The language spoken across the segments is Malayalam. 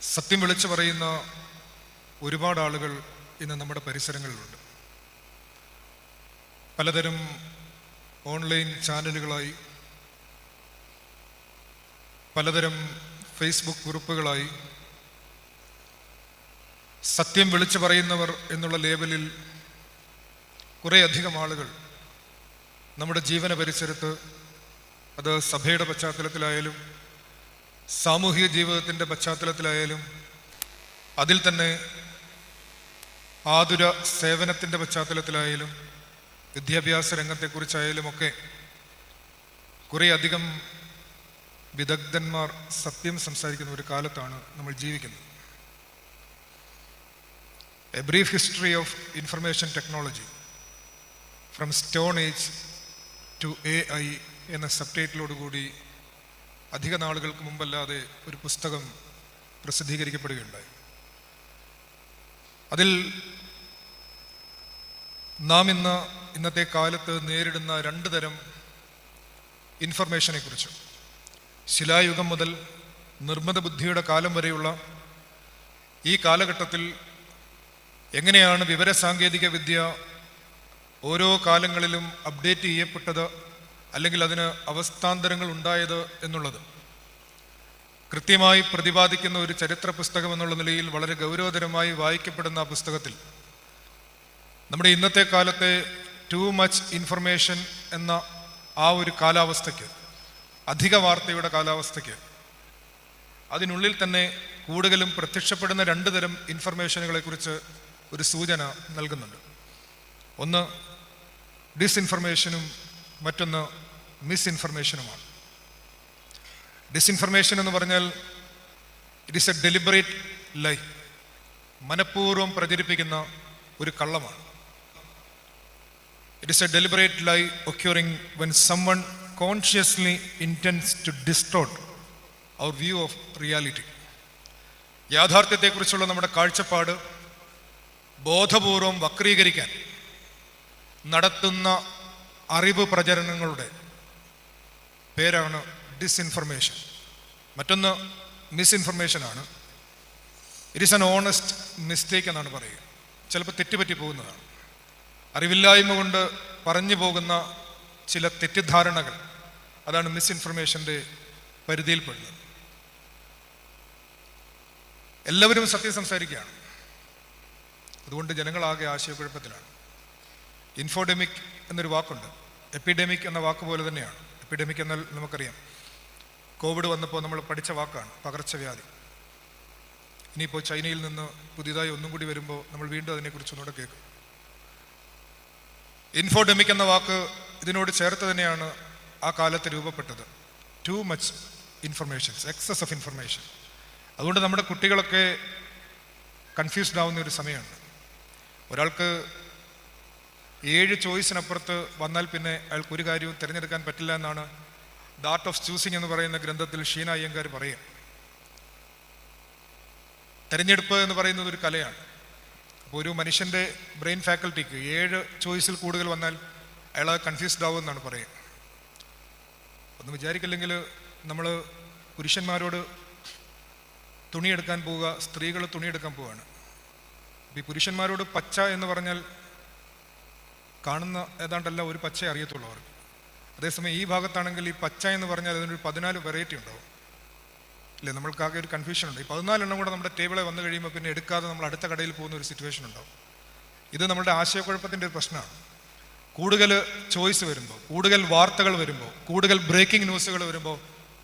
സത്യം വിളിച്ചു പറയുന്ന ഒരുപാട് ആളുകൾ ഇന്ന് നമ്മുടെ പരിസരങ്ങളിലുണ്ട്. പലതരം ഓൺലൈൻ ചാനലുകളായി പലതരം ഫേസ്ബുക്ക് ഗ്രൂപ്പുകളായി സത്യം വിളിച്ചു പറയുന്നവർ എന്നുള്ള ലേബലിൽ കുറേയധികം ആളുകൾ നമ്മുടെ ജീവന പരിസരത്ത് അത് സഭയുടെ പശ്ചാത്തലത്തിലായാലും സാമൂഹിക ജീവിതത്തിന്റെ പശ്ചാത്തലത്തിലായാലും അതിൽ തന്നെ ആതുര സേവനത്തിന്റെ പശ്ചാത്തലത്തിലായാലും വിദ്യാഭ്യാസ രംഗത്തെക്കുറിച്ചായാലും ഒക്കെ കുറേയധികം വിദഗ്ധന്മാർ സത്യം സംസാരിക്കുന്ന ഒരു കാലത്താണ് നമ്മൾ ജീവിക്കുന്നത്. A brief history of information technology from stone age to A I എന്ന സബ്ടൈറ്റിലോടുകൂടി അധിക നാളുകൾക്ക് മുമ്പല്ലാതെ ഒരു പുസ്തകം പ്രസിദ്ധീകരിക്കപ്പെടുകയുണ്ടായി. അതിൽ നാം ഇന്ന് ഇന്നത്തെ കാലത്ത് നേരിടുന്ന രണ്ട് തരം ഇൻഫർമേഷനെ കുറിച്ച് ശിലായുഗം മുതൽ നിർമ്മിത ബുദ്ധിയുടെ കാലം വരെയുള്ള ഈ കാലഘട്ടത്തിൽ എങ്ങനെയാണ് വിവരസാങ്കേതിക വിദ്യ ഓരോ കാലങ്ങളിലും അപ്ഡേറ്റ് ചെയ്യപ്പെട്ടത് അല്ലെങ്കിൽ അതിന് അവസ്ഥാന്തരങ്ങൾ ഉണ്ടായത് എന്നുള്ളത്. കൃത്യമായി പ്രതിപാദിക്കുന്ന ഒരു ചരിത്ര പുസ്തകം എന്നുള്ള നിലയിൽ വളരെ ഗൗരവതരമായി വായിക്കപ്പെടുന്ന ആ പുസ്തകത്തിൽ നമ്മുടെ ഇന്നത്തെ കാലത്തെ ടു മച്ച് ഇൻഫർമേഷൻ എന്ന ആ ഒരു കാലാവസ്ഥയ്ക്ക് അധിക വാർത്തയുടെ കാലാവസ്ഥയ്ക്ക് അതിനുള്ളിൽ തന്നെ കൂടുതലും പ്രത്യക്ഷപ്പെടുന്ന രണ്ട് തരം ഇൻഫർമേഷനുകളെ കുറിച്ച് ഒരു സൂചന നൽകുന്നുണ്ട്. ഒന്ന് ഡിസ്ഇൻഫർമേഷനും മറ്റൊന്ന് മിസ്ഇൻഫർമേഷനുമാണ് ഡിസ്ഇൻഫർമേഷൻ എന്ന് പറഞ്ഞാൽ it is a deliberate lie മനഃപൂർവം പ്രചരിപ്പിക്കുന്ന ഒരു കള്ളമാണ്. It is a deliberate lie occurring when someone consciously intends to distort our view of reality യാഥാർത്ഥ്യത്തെക്കുറിച്ചുള്ള നമ്മുടെ കാഴ്ചപ്പാട് ബോധപൂർവം വക്രീകരിക്കാൻ നടത്തുന്ന അറിവ് പ്രചരണങ്ങളുടെ പേരാണ് ഡിസ്ഇൻഫർമേഷൻ മറ്റൊന്ന് മിസ്ഇൻഫർമേഷൻ ആണ്. It is an honest mistake എന്നാണ് പറയുക. ചിലപ്പോൾ തെറ്റുപറ്റി പോകുന്നതാണ്. അറിവില്ലായ്മ കൊണ്ട് പറഞ്ഞു പോകുന്ന ചില തെറ്റിദ്ധാരണകൾ അതാണ് മിസ്ഇൻഫർമേഷന്റെ പരിധിയിൽപ്പെടുന്നത്. എല്ലാവരും സത്യം സംസാരിക്കുകയാണ്. അതുകൊണ്ട് ജനങ്ങളാകെ ആശയക്കുഴപ്പത്തിലാണ്. ഇൻഫോഡെമിക് എന്നൊരു വാക്കുണ്ട്. എപ്പിഡെമിക് എന്ന വാക്ക് പോലെ തന്നെയാണ്. എപ്പിഡെമിക് എന്നാൽ നമുക്കറിയാം. കോവിഡ് വന്നപ്പോൾ നമ്മൾ പഠിച്ച വാക്കാണ് പകർച്ചവ്യാധി. ഇനിയിപ്പോൾ ചൈനയിൽ നിന്ന് പുതിയതായി ഒന്നും കൂടി വരുമ്പോൾ നമ്മൾ വീണ്ടും അതിനെക്കുറിച്ച് ഒന്നുകൂടെ കേൾക്കും. ഇൻഫോഡെമിക് എന്ന വാക്ക് ഇതിനോട് ചേർത്ത് തന്നെയാണ് ആ കാലത്ത് രൂപപ്പെട്ടത്. Too much informations excess of information അതുകൊണ്ട് നമ്മുടെ കുട്ടികളൊക്കെ കൺഫ്യൂസ്ഡ് ആവുന്ന ഒരു സമയമാണ്. ഒരാൾക്ക് ഏഴ് ചോയ്സിനപ്പുറത്ത് വന്നാൽ പിന്നെ അയാൾക്ക് ഒരു കാര്യവും തിരഞ്ഞെടുക്കാൻ പറ്റില്ല എന്നാണ് ദ ആർട്ട് ഓഫ് ചൂസിങ് എന്ന് പറയുന്ന ഗ്രന്ഥത്തിൽ ഷീന അയ്യങ്കാർ പറയുക. തിരഞ്ഞെടുപ്പ് എന്ന് പറയുന്നത് ഒരു കലയാണ്. അപ്പോൾ ഒരു മനുഷ്യന്റെ ബ്രെയിൻ ഫാക്കൽറ്റിക്ക് ഏഴ് ചോയ്സിൽ കൂടുതൽ വന്നാൽ അയാൾ കൺഫ്യൂസ്ഡ് ആവും എന്നാണ് പറയുക. ഒന്ന് വിചാരിക്കില്ലെങ്കിൽ നമ്മൾ പുരുഷന്മാരോട് തുണിയെടുക്കാൻ പോവുക സ്ത്രീകൾ തുണിയെടുക്കാൻ പോവുകയാണ്. ഈ പുരുഷന്മാരോട് പച്ച എന്ന് പറഞ്ഞാൽ കാണുന്ന ഏതാണ്ടല്ല ഒരു പച്ച അറിയത്തുള്ളൂ അവർക്ക് അതേസമയം ഈ ഭാഗത്താണെങ്കിൽ ഈ പച്ച എന്ന് പറഞ്ഞാൽ അതിനൊരു പതിനാല് വെറൈറ്റി ഉണ്ടാവും. ഇല്ലേ? നമ്മൾക്കാകെ ഒരു കൺഫ്യൂഷൻ ഉണ്ട്. ഈ പതിനാലെണ്ണം കൂടെ നമ്മുടെ ടേബിളെ വന്നു കഴിയുമ്പോൾ പിന്നെ എടുക്കാതെ നമ്മൾ അടുത്ത കടയിൽ പോകുന്ന ഒരു സിറ്റുവേഷൻ ഉണ്ടാവും. ഇത് നമ്മുടെ ആശയക്കുഴപ്പത്തിന്റെ ഒരു പ്രശ്നമാണ്. കൂടുതൽ ചോയ്സ് വരുമ്പോൾ കൂടുതൽ വാർത്തകൾ വരുമ്പോൾ കൂടുതൽ ബ്രേക്കിംഗ് ന്യൂസുകൾ വരുമ്പോൾ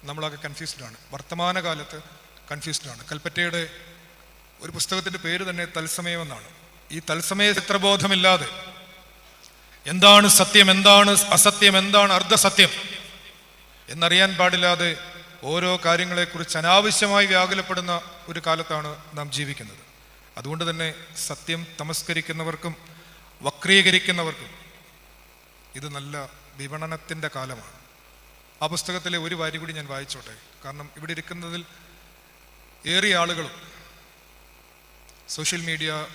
നമ്മളൊക്കെ കൺഫ്യൂസ്ഡ് ആണ്. വർത്തമാനകാലത്ത് കൺഫ്യൂസ്ഡ് ആണ്. കൽപ്പറ്റയുടെ ഒരു പുസ്തകത്തിന്റെ പേര് തന്നെ തത്സമയം എന്നാണ്. ഈ തത്സമയ ചിത്രബോധമില്ലാതെ എന്താണ് സത്യം എന്താണ് അസത്യം എന്താണ് അർദ്ധസത്യം? എന്നറിയാൻ പാടില്ലാതെ ഓരോ കാര്യങ്ങളെക്കുറിച്ച് അനാവശ്യമായി വ്യാകുലപ്പെടുന്ന ഒരു കാലത്താണ് നാം ജീവിക്കുന്നത്. അതുകൊണ്ട് തന്നെ സത്യം തമസ്കരിക്കുന്നവർക്കും വക്രീകരിക്കുന്നവർക്കും ഇത് നല്ല വിപണനത്തിന്റെ കാലമാണ്. ആ പുസ്തകത്തിലെ ഒരു വാരി കൂടി ഞാൻ വായിച്ചോട്ടെ. കാരണം ഇവിടെ ഇരിക്കുന്നതിൽ ഏറിയ ആളുകളും സോഷ്യൽ മീഡിയ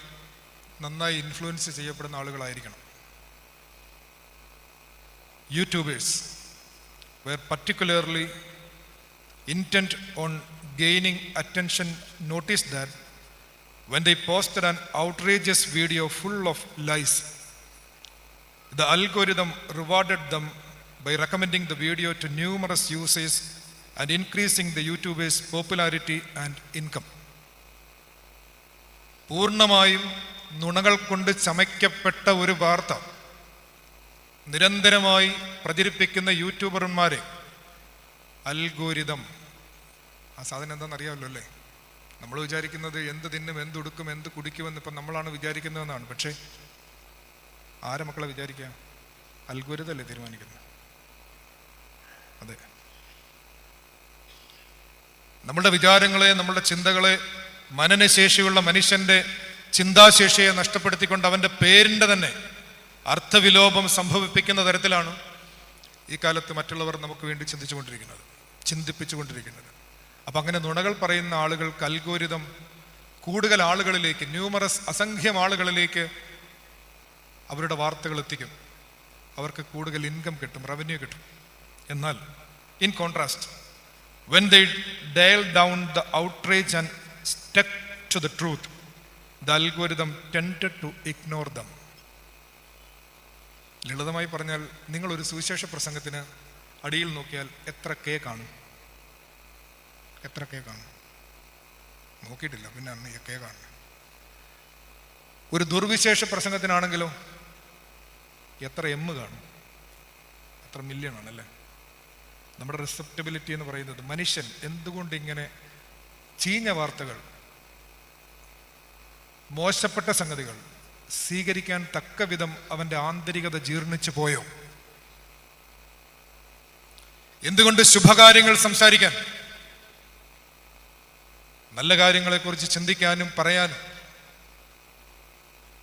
നന്നായി ഇൻഫ്ലുവൻസ് ചെയ്യപ്പെടുന്ന ആളുകളായിരിക്കണം. YouTubers were particularly intent on gaining attention noticed that when they posted an outrageous video full of lies, the algorithm rewarded them by recommending the video to numerous users and increasing the YouTuber's popularity and income. പൂർണമായും നുണകൾ കൊണ്ട് ചമയ്ക്കപ്പെട്ട ഒരു വാർത്ത നിരന്തരമായി പ്രചരിപ്പിക്കുന്ന യൂട്യൂബർമാരെ അൽഗോരിതം. ആ സാധനം എന്താണെന്ന് അറിയാമല്ലോ അല്ലേ? നമ്മൾ വിചാരിക്കുന്നത് എന്ത് തിന്നും എന്ത് ഉടുക്കും എന്ത് കുടിക്കുമെന്ന് ഇപ്പം നമ്മളാണ് വിചാരിക്കുന്നതെന്നാണ്. പക്ഷേ ആരെ മക്കളെ വിചാരിക്കുക? അൽഗോരിതല്ലേ തീരുമാനിക്കുന്നത്? അതെ. നമ്മളുടെ വിചാരങ്ങളെ നമ്മളുടെ ചിന്തകളെ മനനശേഷിയുള്ള മനുഷ്യന്റെ ചിന്താശേഷിയെ നഷ്ടപ്പെടുത്തിക്കൊണ്ട് അവന്റെ പേരിന്റെ തന്നെ അർത്ഥവിലോപം സംഭവിപ്പിക്കുന്ന തരത്തിലാണ് ഈ കാലത്ത് മറ്റുള്ളവർ നമുക്ക് വേണ്ടി ചിന്തിച്ചുകൊണ്ടിരിക്കുന്നത് ചിന്തിപ്പിച്ചുകൊണ്ടിരിക്കുന്നത്. അപ്പം അങ്ങനെ നുണകൾ പറയുന്ന ആളുകൾ അൽഗോരിതം കൂടുതൽ ആളുകളിലേക്ക് ന്യൂമറസ് അസംഖ്യം ആളുകളിലേക്ക് അവരുടെ വാർത്തകൾ എത്തിക്കും. അവർക്ക് കൂടുതൽ ഇൻകം കിട്ടും റവന്യൂ കിട്ടും. എന്നാൽ in contrast when they dial down the outrage and stick to the truth the algorithm tended to ignore them ലളിതമായി പറഞ്ഞാൽ നിങ്ങളൊരു സുവിശേഷ പ്രസംഗത്തിന് അടിയിൽ നോക്കിയാൽ എത്ര കേ കാണും? എത്ര കേ കാണും? നോക്കിയിട്ടില്ല. പിന്നെ അന്ന് കെ കാണും. ഒരു ദുർവിശേഷ പ്രസംഗത്തിനാണെങ്കിലോ എത്ര എം കാണും? എത്ര മില്യൺ ആണല്ലേ നമ്മുടെ റിസപ്റ്റബിലിറ്റി എന്ന് പറയുന്നത് മനുഷ്യൻ എന്തുകൊണ്ട് ഇങ്ങനെ ചീഞ്ഞ വാർത്തകൾ മോശപ്പെട്ട സംഗതികൾ സ്വീകരിക്കാൻ തക്ക വിധം അവന്റെ ആന്തരികത ജീർണിച്ചു പോയോ? എന്തുകൊണ്ട് ശുഭകാര്യങ്ങൾ സംസാരിക്കാൻ? നല്ല കാര്യങ്ങളെക്കുറിച്ച് ചിന്തിക്കാനും പറയാനും.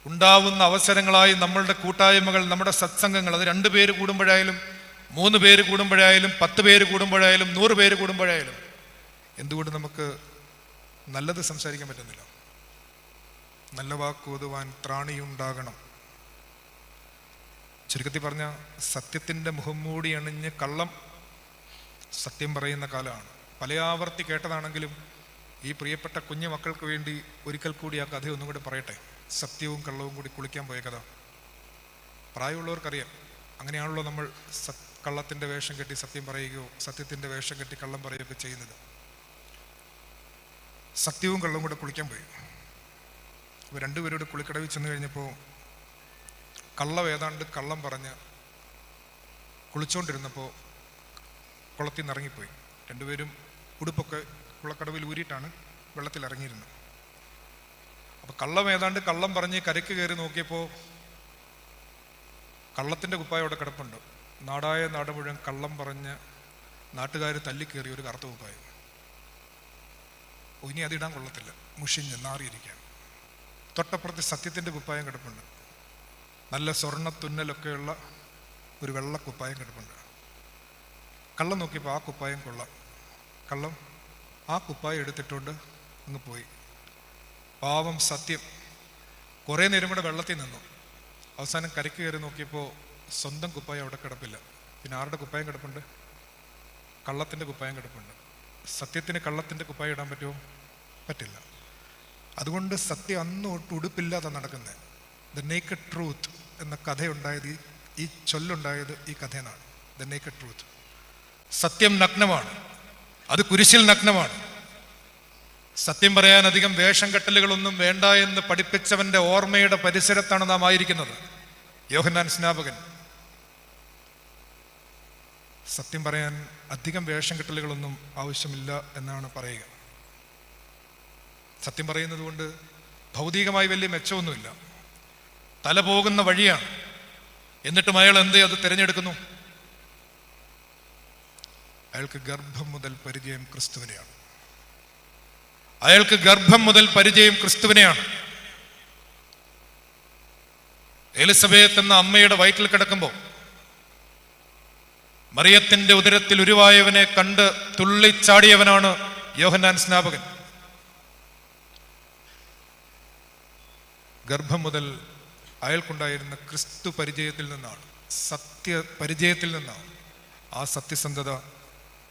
ഉണ്ടാവുന്ന അവസരങ്ങളായി നമ്മളുടെ കൂട്ടായ്മകൾ നമ്മുടെ സത്സംഗങ്ങൾ അത് രണ്ട് പേര് കൂടുമ്പോഴായാലും മൂന്ന് പേര് കൂടുമ്പോഴായാലും പത്ത് പേര് കൂടുമ്പോഴായാലും നൂറ് പേര് കൂടുമ്പോഴായാലും എന്തുകൊണ്ട് നമുക്ക് നല്ലത് സംസാരിക്കാൻ പറ്റുന്നില്ല? നല്ല വാക്കോതുവാൻ ത്രാണിയുണ്ടാകണം. ചുരുക്കത്തിൽ പറഞ്ഞ സത്യത്തിന്റെ മുഖം മൂടി അണിഞ്ഞ് കള്ളം സത്യം പറയുന്ന കാലമാണ്. പല ആവർത്തി കേട്ടതാണെങ്കിലും ഈ പ്രിയപ്പെട്ട കുഞ്ഞു മക്കൾക്ക് വേണ്ടി ഒരിക്കൽ കൂടി ആ കഥ ഒന്നും കൂടി പറയട്ടെ. സത്യവും കള്ളവും കൂടി കുളിക്കാൻ പോയ കഥ. പ്രായമുള്ളവർക്കറിയാം. അങ്ങനെയാണല്ലോ നമ്മൾ സത് കള്ളത്തിന്റെ വേഷം കെട്ടി സത്യം പറയുകയോ സത്യത്തിന്റെ വേഷം കെട്ടി കള്ളം പറയുകയൊക്കെ ചെയ്യുന്നത്. സത്യവും കള്ളവും കൂടെ കുളിക്കാൻ പോയി. അപ്പോൾ രണ്ടുപേരോട് കുളിക്കടവിൽ ചെന്ന് കഴിഞ്ഞപ്പോൾ കള്ളം ഏതാണ്ട് കള്ളം പറഞ്ഞ് കുളിച്ചുകൊണ്ടിരുന്നപ്പോൾ കുളത്തിൽ നിന്ന് ഇറങ്ങിപ്പോയി. രണ്ടുപേരും ഉടുപ്പൊക്കെ കുളക്കടവിൽ ഊരിയിട്ടാണ് വെള്ളത്തിൽ ഇറങ്ങിയിരുന്നത്. അപ്പോൾ കള്ളം ഏതാണ്ട് കള്ളം പറഞ്ഞ് കരയ്ക്ക് കയറി നോക്കിയപ്പോൾ കള്ളത്തിന്റെ കുപ്പായം അവിടെ കിടപ്പുണ്ട്. നാടായ നാട് മുഴുവൻ കള്ളം പറഞ്ഞ് നാട്ടുകാർ തല്ലിക്കേറിയ ഒരു കറുത്ത കുപ്പായം. ഇനി അതിടാൻ കൊള്ളത്തില്ല. മുഷിഞ്ഞ് നാറിയിരിക്കുകയാണ്. തൊട്ടപ്പുറത്ത് സത്യത്തിന്റെ കുപ്പായം കിടപ്പുണ്ട്. നല്ല സ്വർണ തുന്നലൊക്കെയുള്ള ഒരു വെള്ള കുപ്പായം കിടപ്പുണ്ട്. കള്ളം നോക്കിയപ്പോൾ ആ കുപ്പായം കൊള്ളാം. കള്ളം ആ കുപ്പായം എടുത്തിട്ടുണ്ട് അങ്ങ് പോയി. പാവം സത്യം. കുറേ നേരം കൂടെ വെള്ളത്തിൽ നിന്നു. അവസാനം കരയ്ക്ക് കയറി നോക്കിയപ്പോൾ സ്വന്തം കുപ്പായം അവിടെ കിടപ്പില്ല. പിന്നെ ആരുടെ കുപ്പായം കിടപ്പുണ്ട്? കള്ളത്തിന്റെ കുപ്പായം കിടപ്പുണ്ട്. സത്യത്തിന് കള്ളത്തിന്റെ കുപ്പായം ഇടാൻ പറ്റുമോ? പറ്റില്ല. അതുകൊണ്ട് സത്യം അന്ന് തൊട്ട് ഉടുപ്പില്ലാതെ നടക്കുന്നത് ദ നേക്കഡ് ട്രൂത്ത് എന്ന കഥയുണ്ടായത് ഈ- ചൊല്ലുണ്ടായത് ഈ കഥയെന്നാണ്. ദ നേക്കഡ് ട്രൂത്ത് സത്യം നഗ്നമാണ്. അത് കുരിശിൽ നഗ്നമാണ്. സത്യം പറയാൻ അധികം വേഷം കെട്ടലുകളൊന്നും വേണ്ട എന്ന് പഠിപ്പിച്ചവന്റെ ഓർമ്മയുടെ പരിസരത്താണ് നാം ആയിരിക്കുന്നത്. യോഹന്നാൻ സ്നാപകൻ. സത്യം പറയാൻ അധികം വേഷം കെട്ടലുകളൊന്നും ആവശ്യമില്ല എന്നാണ് പറയുക. സത്യം പറയുന്നത് കൊണ്ട് ഭൗതികമായി വലിയ മെച്ചമൊന്നുമില്ല. തല പോകുന്ന വഴിയാണ്. എന്നിട്ടും അയാൾ എന്തേ അത് തിരഞ്ഞെടുക്കുന്നു? അയാൾക്ക് ഗർഭം മുതൽ പരിചയം ക്രിസ്തുവിനെയാണ്. അയാൾക്ക് ഗർഭം മുതൽ പരിചയം ക്രിസ്തുവിനെയാണ്. എലിസബേത്ത് എന്ന അമ്മയുടെ വയറ്റിൽ കിടക്കുമ്പോൾ മറിയത്തിന്റെ ഉദരത്തിൽ ഉരുവായവനെ കണ്ട് തുള്ളിച്ചാടിയവനാണ് യോഹന്നാൻ സ്നാപകൻ. ഗർഭം മുതൽ അയാൾക്കുണ്ടായിരുന്ന ക്രിസ്തു പരിചയത്തിൽ നിന്നാണ് സത്യ പരിചയത്തിൽ നിന്നാണ് ആ സത്യസന്ധത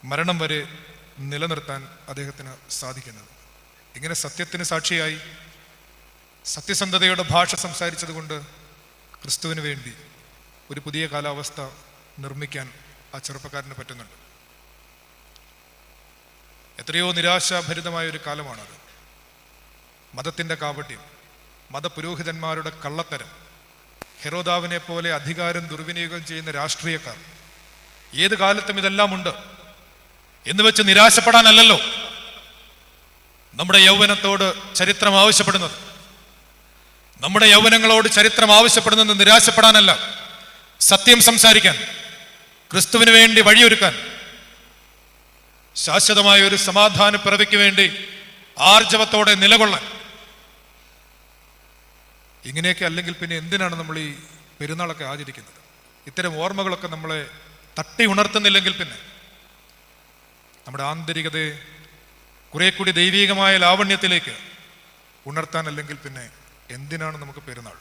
മരണം വരെ നിലനിർത്താൻ അദ്ദേഹത്തിന് സാധിക്കുന്നത്. ഇങ്ങനെ സത്യത്തിന് സാക്ഷിയായി സത്യസന്ധതയുടെ ഭാഷ സംസാരിച്ചതുകൊണ്ട് ക്രിസ്തുവിന് വേണ്ടി ഒരു പുതിയ കാലാവസ്ഥ നിർമ്മിക്കാൻ ആ ചെറുപ്പക്കാരന് പറ്റുന്നുണ്ട്. എത്രയോ നിരാശാഭരിതമായ ഒരു കാലമാണത്. മതത്തിന്റെ കാപട്യം മതപുരോഹിതന്മാരുടെ കള്ളത്തരം ഹെറോദാവിനെ പോലെ അധികാരം ദുർവിനിയോഗം ചെയ്യുന്ന രാഷ്ട്രീയക്കാർ. ഏത് കാലത്തും ഇതെല്ലാം ഉണ്ട് എന്ന് വെച്ച് നിരാശപ്പെടാനല്ലല്ലോ നമ്മുടെ യൗവനത്തോട് ചരിത്രം ആവശ്യപ്പെടുന്നത്. നമ്മുടെ യൗവനങ്ങളോട് ചരിത്രം ആവശ്യപ്പെടുന്നത് നിരാശപ്പെടാനല്ല സത്യം സംസാരിക്കാൻ ക്രിസ്തുവിന് വേണ്ടി വഴിയൊരുക്കാൻ. ശാശ്വതമായ ഒരു സമാധാന പിറവിക്ക് വേണ്ടി ആർജവത്തോടെ നിലകൊള്ളാൻ. ഇങ്ങനെയൊക്കെ അല്ലെങ്കിൽ പിന്നെ എന്തിനാണ് നമ്മൾ ഈ പെരുന്നാളൊക്കെ ആചരിക്കുന്നത്? ഇത്തരം ഓർമ്മകളൊക്കെ നമ്മളെ തട്ടി ഉണർത്തുന്നില്ലെങ്കിൽ പിന്നെ നമ്മുടെ ആന്തരികതയെ കുറെ കൂടി ദൈവീകമായ ലാവണ്യത്തിലേക്ക് ഉണർത്താൻ അല്ലെങ്കിൽ പിന്നെ എന്തിനാണ് നമുക്ക് പെരുന്നാൾ?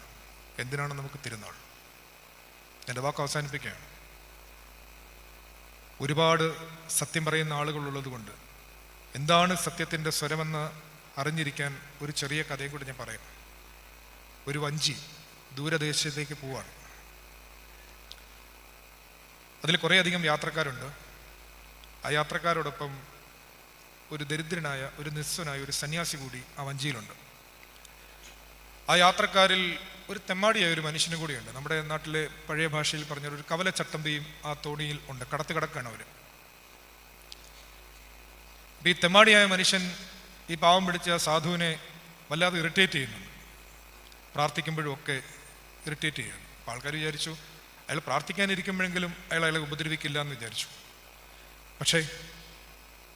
എന്തിനാണ് നമുക്ക് തിരുന്നാൾ? എന്റെ വാക്ക് അവസാനിപ്പിക്കുകയാണ്. ഒരുപാട് സത്യം പറയുന്ന ആളുകളുള്ളത് കൊണ്ട് എന്താണ് സത്യത്തിന്റെ സ്വരമെന്ന് അറിഞ്ഞിരിക്കാൻ ഒരു ചെറിയ കഥയും കൂടി ഞാൻ പറയാം. ഒരു വഞ്ചി ദൂരദേശത്തേക്ക് പോവാണ്. അതിൽ കുറേയധികം യാത്രക്കാരുണ്ട്. ആ യാത്രക്കാരോടൊപ്പം ഒരു ദരിദ്രനായ ഒരു നിസ്സനായ ഒരു സന്യാസി കൂടി ആ വഞ്ചിയിലുണ്ട്. ആ യാത്രക്കാരിൽ ഒരു തെമ്മാടിയായ ഒരു മനുഷ്യനും കൂടിയുണ്ട്. നമ്മുടെ നാട്ടിലെ പഴയ ഭാഷയിൽ പറഞ്ഞ ഒരു കവല ചട്ടമ്പിയും ആ തോണിയിൽ ഉണ്ട്. കടത്ത് കിടക്കാണ് അവർ ഈ തെമ്മാടിയായ മനുഷ്യൻ ഈ പാവം പിടിച്ച സാധുവിനെ വല്ലാതെ ഇറിറ്റേറ്റ് ചെയ്യുന്നുണ്ട്. പ്രാർത്ഥിക്കുമ്പോഴും ഒക്കെ ഇറിറ്റേറ്റ് ചെയ്യുന്നു അപ്പോൾ ആൾക്കാർ വിചാരിച്ചു അയാൾ പ്രാർത്ഥിക്കാനിരിക്കുമ്പോഴെങ്കിലും അയാൾ അയാളെ ഉപദ്രവിക്കില്ല എന്ന് വിചാരിച്ചു. പക്ഷേ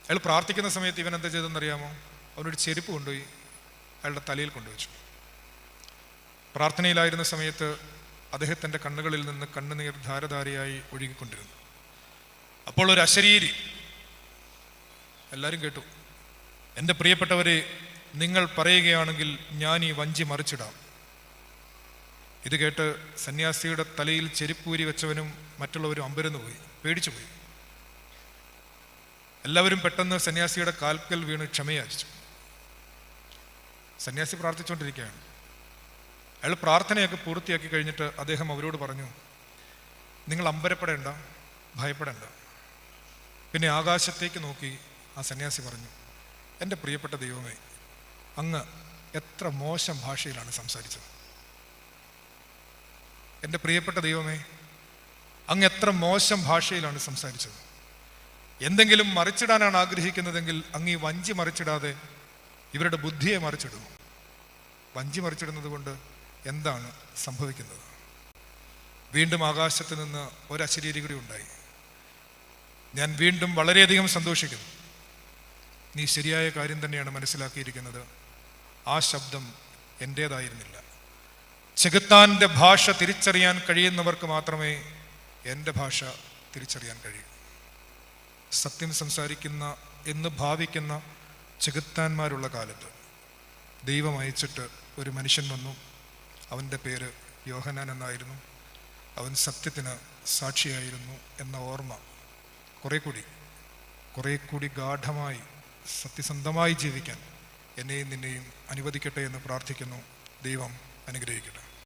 അയാൾ പ്രാർത്ഥിക്കുന്ന സമയത്ത് ഇവൻ എന്താ ചെയ്തെന്നറിയാമോ അവനൊരു ചെരുപ്പ് കൊണ്ടുപോയി അയാളുടെ തലയിൽ കൊണ്ടുവച്ചു. പ്രാർത്ഥനയിലായിരുന്ന സമയത്ത് അദ്ദേഹത്തിന്റെ കണ്ണുകളിൽ നിന്ന് കണ്ണുനീർ ധാരധാരയായി ഒഴുകിക്കൊണ്ടിരുന്നു. അപ്പോൾ ഒരു അശരീരി എല്ലാവരും കേട്ടു എന്റെ പ്രിയപ്പെട്ടവരെ നിങ്ങൾ പറയുകയാണെങ്കിൽ ഞാൻ ഈ വഞ്ചി മറിച്ചിടാം. ഇത് കേട്ട് സന്യാസിയുടെ തലയിൽ ചെരുപ്പൂരി വെച്ചവനും മറ്റുള്ളവരും അമ്പരന്ന് പോയി പേടിച്ചു പോയി. എല്ലാവരും പെട്ടെന്ന് സന്യാസിയുടെ കാൽക്കൽ വീണ് ക്ഷമയാചിച്ചു. സന്യാസി പ്രാർത്ഥിച്ചുകൊണ്ടിരിക്കുകയാണ്. അയാൾ പ്രാർത്ഥനയൊക്കെ പൂർത്തിയാക്കി കഴിഞ്ഞിട്ട് അദ്ദേഹം അവരോട് പറഞ്ഞു നിങ്ങൾ അമ്പരപ്പെടേണ്ട ഭയപ്പെടേണ്ട. പിന്നെ ആകാശത്തേക്ക് നോക്കി ആ സന്യാസി പറഞ്ഞു എന്റെ പ്രിയപ്പെട്ട ദൈവമേ അങ്ങ് എത്ര മോശം ഭാഷയിലാണ് സംസാരിച്ചത്. എന്റെ പ്രിയപ്പെട്ട ദൈവമേ അങ്ങ് എത്ര മോശം ഭാഷയിലാണ് സംസാരിച്ചത്. എന്തെങ്കിലും മറിച്ചിടാനാണ് ആഗ്രഹിക്കുന്നതെങ്കിൽ അങ്ങ് ഈ വഞ്ചി മറിച്ചിടാതെ ഇവരുടെ ബുദ്ധിയെ മറിച്ചിടുന്നു. വഞ്ചി മറിച്ചിടുന്നത് കൊണ്ട് എന്താണ് സംഭവിക്കുന്നത്? വീണ്ടും ആകാശത്ത് നിന്ന് ഒരശരീരി കൂടി ഉണ്ടായി. ഞാൻ വീണ്ടും വളരെയധികം സന്തോഷിക്കുന്നു. നീ ശരിയായ കാര്യം തന്നെയാണ് മനസ്സിലാക്കിയിരിക്കുന്നത്. ആ ശബ്ദം എന്റേതായിരുന്നില്ല ചെകുത്താന്റെ ഭാഷ തിരിച്ചറിയാൻ കഴിയുന്നവർക്ക് മാത്രമേ എന്റെ ഭാഷ തിരിച്ചറിയാൻ കഴിയൂ. സത്യം സംസാരിക്കുന്ന എന്ന് ഭാവിക്കുന്ന ചെകുത്താന്മാരുള്ള കാലത്ത് ദൈവം അയച്ചിട്ട് ഒരു മനുഷ്യൻ വന്നു. അവന്റെ പേര് യോഹനാൻ എന്നായിരുന്നു. അവൻ സത്യത്തിന് സാക്ഷിയായിരുന്നു എന്ന ഓർമ്മ കുറെ കൂടി കുറെ കൂടി ഗാഠമായി സത്യസന്ധമായി ജീവിക്കാൻ എന്നെയും നിന്നെയും അനുവദിക്കട്ടെ എന്ന് പ്രാർത്ഥിക്കുന്നു ദൈവം. അനുഗ്രഹിക്കട്ടെ.